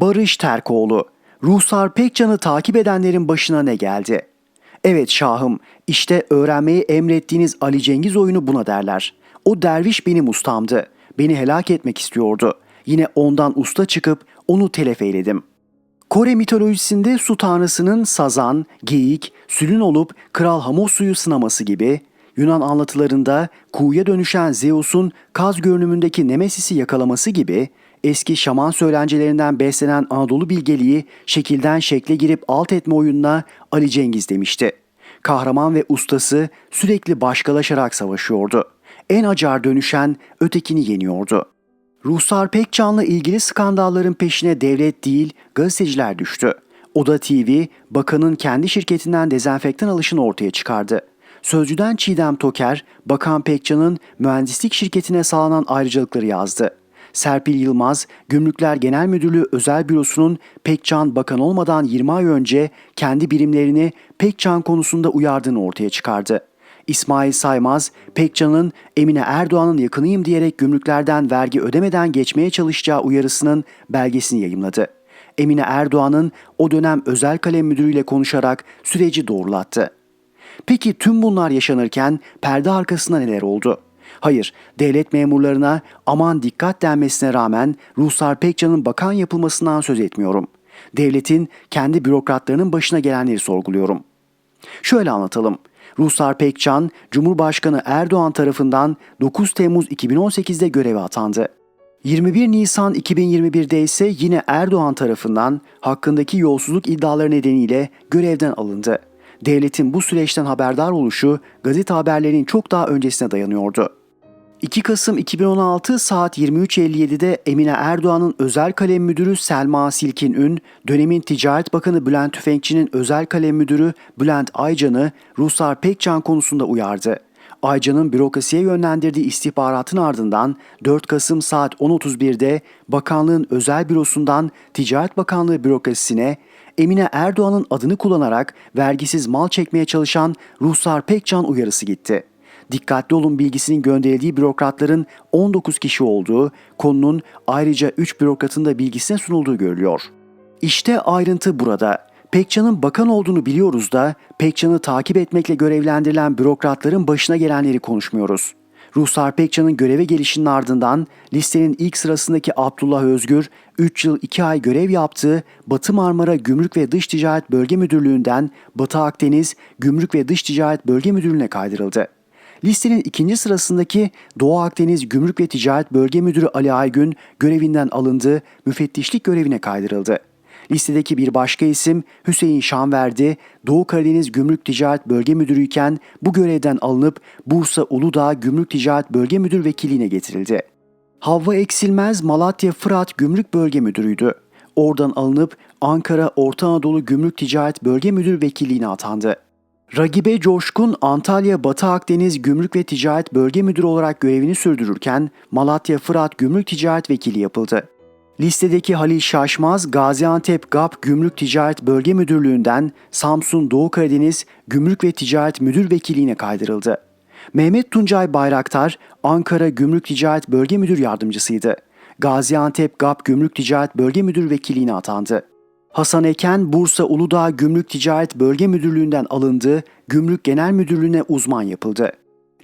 Barış Terkoğlu. Ruhsar Pekcan'ı takip edenlerin başına ne geldi? Evet şahım, işte öğrenmeyi emrettiğiniz Ali Cengiz oyunu buna derler. O derviş benim ustamdı. Beni helak etmek istiyordu. Yine ondan usta çıkıp onu telef eyledim. Kore mitolojisinde su tanrısının sazan, geyik, sülün olup kral Hamosu'yu sınaması gibi, Yunan anlatılarında kuğuya dönüşen Zeus'un kaz görünümündeki Nemesis'i yakalaması gibi, eski şaman söylencelerinden beslenen Anadolu bilgeliği şekilden şekle girip alt etme oyununa Ali Cengiz demişti. Kahraman ve ustası sürekli başkalaşarak savaşıyordu. En acar dönüşen ötekini yeniyordu. Ruhsar Pekcan'la ilgili skandalların peşine devlet değil gazeteciler düştü. Oda TV, bakanın kendi şirketinden dezenfektan alışını ortaya çıkardı. Sözcüden Çiğdem Toker, Bakan Pekcan'ın mühendislik şirketine sağlanan ayrıcalıkları yazdı. Serpil Yılmaz, Gümrükler Genel Müdürlüğü Özel Bürosu'nun Pekcan bakan olmadan 20 ay önce kendi birimlerini Pekcan konusunda uyardığını ortaya çıkardı. İsmail Saymaz, Pekcan'ın Emine Erdoğan'ın yakınıyım diyerek gümrüklerden vergi ödemeden geçmeye çalışacağı uyarısının belgesini yayımladı. Emine Erdoğan'ın o dönem özel kalem müdürüyle konuşarak süreci doğrulattı. Peki tüm bunlar yaşanırken perde arkasında neler oldu? Hayır, devlet memurlarına aman dikkat denmesine rağmen Ruhsar Pekcan'ın bakan yapılmasından söz etmiyorum. Devletin kendi bürokratlarının başına gelenleri sorguluyorum. Şöyle anlatalım. Ruhsar Pekcan, Cumhurbaşkanı Erdoğan tarafından 9 Temmuz 2018'de göreve atandı. 21 Nisan 2021'de ise yine Erdoğan tarafından hakkındaki yolsuzluk iddiaları nedeniyle görevden alındı. Devletin bu süreçten haberdar oluşu gazete haberlerinin çok daha öncesine dayanıyordu. 2 Kasım 2016 saat 23.57'de Emine Erdoğan'ın özel kalem müdürü Selma Silkin Ün, dönemin Ticaret Bakanı Bülent Tüfekçi'nin özel kalem müdürü Bülent Aycan'ı Ruslar Pekcan konusunda uyardı. Aycan'ın bürokrasiye yönlendirdiği istihbaratın ardından 4 Kasım saat 10.31'de bakanlığın özel bürosundan Ticaret Bakanlığı bürokrasisine Emine Erdoğan'ın adını kullanarak vergisiz mal çekmeye çalışan Ruhsar Pekcan uyarısı gitti dikkatli olun bilgisinin gönderildiği bürokratların 19 kişi olduğu, konunun ayrıca 3 bürokratın da bilgisine sunulduğu görülüyor. İşte ayrıntı burada. Pekcan'ın bakan olduğunu biliyoruz da Pekcan'ı takip etmekle görevlendirilen bürokratların başına gelenleri konuşmuyoruz. Ruhsar Pekcan'ın göreve gelişinin ardından listenin ilk sırasındaki Abdullah Özgür 3 yıl 2 ay görev yaptığı Batı Marmara Gümrük ve Dış Ticaret Bölge Müdürlüğü'nden Batı Akdeniz Gümrük ve Dış Ticaret Bölge Müdürlüğü'ne kaydırıldı. Listenin ikinci sırasındaki Doğu Akdeniz Gümrük ve Ticaret Bölge Müdürü Ali Aygün görevinden alındı, müfettişlik görevine kaydırıldı. Listedeki bir başka isim Hüseyin Şanverdi, Doğu Karadeniz Gümrük Ticaret Bölge Müdürü iken bu görevden alınıp Bursa Uludağ Gümrük Ticaret Bölge Müdür Vekiliğine getirildi. Havva Eksilmez Malatya Fırat Gümrük Bölge Müdürüydü. Oradan alınıp Ankara Orta Anadolu Gümrük Ticaret Bölge Müdür Vekilliğine atandı. Ragibe Coşkun Antalya Batı Akdeniz Gümrük ve Ticaret Bölge Müdürü olarak görevini sürdürürken Malatya Fırat Gümrük Ticaret Vekili yapıldı. Listedeki Halil Şaşmaz Gaziantep GAP Gümrük Ticaret Bölge Müdürlüğü'nden Samsun Doğu Karadeniz Gümrük ve Ticaret Müdür Vekiliğine kaydırıldı. Mehmet Tuncay Bayraktar Ankara Gümrük Ticaret Bölge Müdür Yardımcısıydı. Gaziantep GAP Gümrük Ticaret Bölge Müdür Vekiliğine atandı. Hasan Eken Bursa Uludağ Gümrük Ticaret Bölge Müdürlüğü'nden alındı, Gümrük Genel Müdürlüğü'ne uzman yapıldı.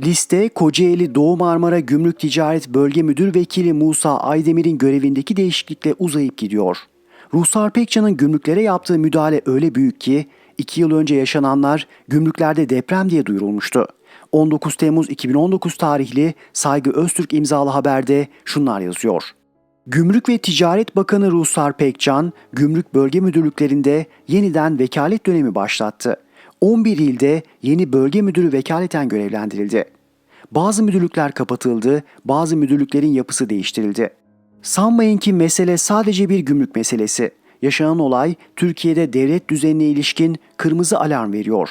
Liste Kocaeli Doğu Marmara Gümrük Ticaret Bölge Müdür Vekili Musa Aydemir'in görevindeki değişiklikle uzayıp gidiyor. Ruhsar Pekcan'ın gümrüklere yaptığı müdahale öyle büyük ki 2 yıl önce yaşananlar gümrüklerde deprem diye duyurulmuştu. 19 Temmuz 2019 tarihli Saygı Öztürk imzalı haberde şunlar yazıyor. Gümrük ve Ticaret Bakanı Ruhsar Pekcan, gümrük bölge müdürlüklerinde yeniden vekalet dönemi başlattı. 11 ilde yeni bölge müdürü vekaleten görevlendirildi. Bazı müdürlükler kapatıldı, bazı müdürlüklerin yapısı değiştirildi. Sanmayın ki mesele sadece bir gümrük meselesi. Yaşanan olay Türkiye'de devlet düzenine ilişkin kırmızı alarm veriyor.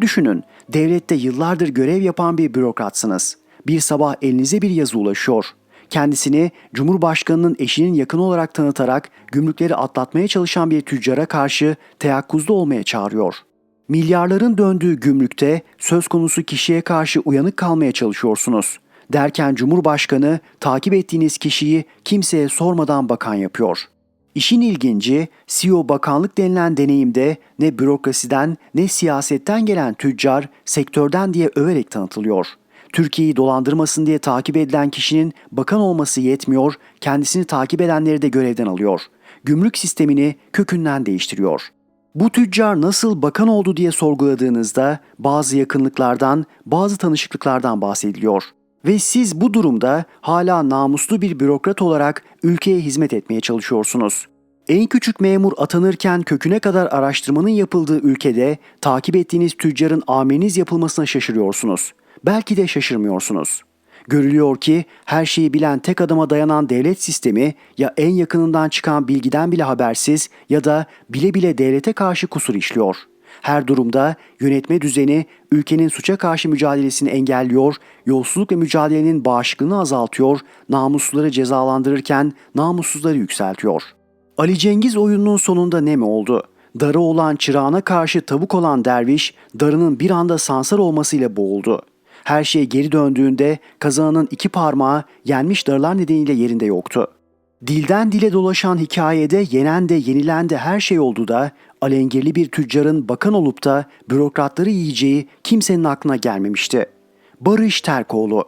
Düşünün, devlette yıllardır görev yapan bir bürokratsınız. Bir sabah elinize bir yazı ulaşıyor kendisini Cumhurbaşkanının eşinin yakını olarak tanıtarak gümrükleri atlatmaya çalışan bir tüccara karşı teyakkuzda olmaya çağırıyor. Milyarların döndüğü gümrükte söz konusu kişiye karşı uyanık kalmaya çalışıyorsunuz. Derken Cumhurbaşkanı takip ettiğiniz kişiyi kimseye sormadan bakan yapıyor. İşin ilginci CEO bakanlık denilen deneyimde ne bürokrasiden ne siyasetten gelen tüccar sektörden diye överek tanıtılıyor. Türkiye'yi dolandırmasın diye takip edilen kişinin bakan olması yetmiyor, kendisini takip edenleri de görevden alıyor. Gümrük sistemini kökünden değiştiriyor. Bu tüccar nasıl bakan oldu diye sorguladığınızda bazı yakınlıklardan, bazı tanışıklıklardan bahsediliyor. Ve siz bu durumda hala namuslu bir bürokrat olarak ülkeye hizmet etmeye çalışıyorsunuz. En küçük memur atanırken köküne kadar araştırmanın yapıldığı ülkede takip ettiğiniz tüccarın amiriniz yapılmasına şaşırıyorsunuz. Belki de şaşırmıyorsunuz. Görülüyor ki her şeyi bilen tek adama dayanan devlet sistemi ya en yakınından çıkan bilgiden bile habersiz ya da bile bile devlete karşı kusur işliyor. Her durumda yönetme düzeni ülkenin suça karşı mücadelesini engelliyor, yolsuzluk ve mücadelenin bağışıklığını azaltıyor, namusluları cezalandırırken namussuzları yükseltiyor. Ali Cengiz oyununun sonunda ne mi oldu? Darı olan çırağına karşı tavuk olan derviş, darının bir anda sansar olmasıyla boğuldu. Her şey geri döndüğünde kazananın iki parmağı yenmiş darılar nedeniyle yerinde yoktu. Dilden dile dolaşan hikayede yenen de yenilen de her şey oldu da alengirli bir tüccarın bakan olup da bürokratları yiyeceği kimsenin aklına gelmemişti. Barış Terkoğlu